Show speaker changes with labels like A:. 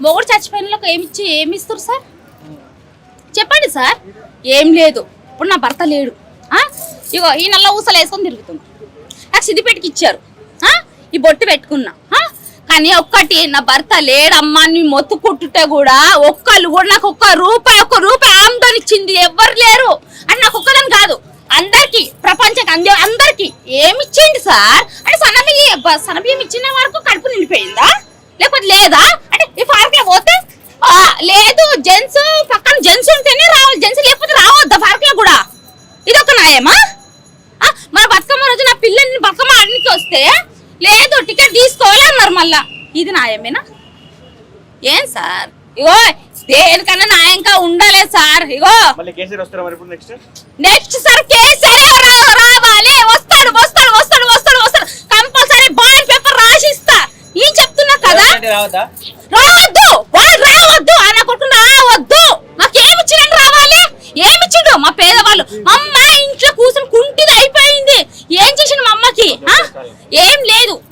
A: మొగుడు చచ్చిపోయిన ఏమిచ్చి ఏమి ఇచ్చి ఏమి ఇస్తారు సార్? చెప్పండి సార్. ఏం లేదు. ఇప్పుడు నా భర్త లేడు. ఇగో ఈ నల్ల ఊసలు వేసుకొని తిరుగుతున్నా నాకు సిద్దిపేటకి ఇచ్చారు. ఈ బొట్టు పెట్టుకున్నా. కానీ ఒక్కటి నా భర్త లేడమ్మా అని మొత్తు కుట్టుంటే కూడా ఒక్కళ్ళు కూడా నాకు ఒక్క రూపాయి ఒక్క రూపాయి ఆమ్దాని ఇచ్చింది ఎవ్వరు లేరు. అని నాకు ఒక్కదని కాదు. అందరికి ప్రపంచం అందే అందరికి ఏమి ఇచ్చింది సార్? అంటే సన్నబియ్యం సన్నబియ్యం ఇచ్చిన వరకు కడుపు నిండిపోయిందా? లేకపోతే లేదా అంటే ఈ పార్కే పోతే ఆ, లేదు జెంట్స్ పక్కన జెంట్స్ ఉంటేనే రావాలి. జెంట్స్ లేకపోతే రావద్దా? పార్క్ కూడా. ఇది ఒక న్యాయమా? ఆ, మన బతుకమ్మ రోజు నా పిల్లల్ని బతుకమ్మ ఆడడానికి వస్తే లేదు టికెట్ తీసుకోవాలి అన్నారు మళ్ళా. ఇది న్యాయమేనా? ఏం సార్? ఇగో దేనికన్నా న్యాయంగా ఉండాలి sir. Ego.
B: Next
A: sir KCR రావాలి. వస్తాడు వస్తాడు వస్తాడు వస్తాడు వస్తాడు. కంపల్సరీ బాండ్ పేపర్ రాసిస్తా ఏం చెప్తున్నా కదా?
C: రావద్దు?
A: మా పేదవాళ్ళు అమ్మ ఇంట్లో కూర్చొని కుంటిది అయిపోయింది. ఏం చేసిన మా అమ్మకి? ఏం లేదు.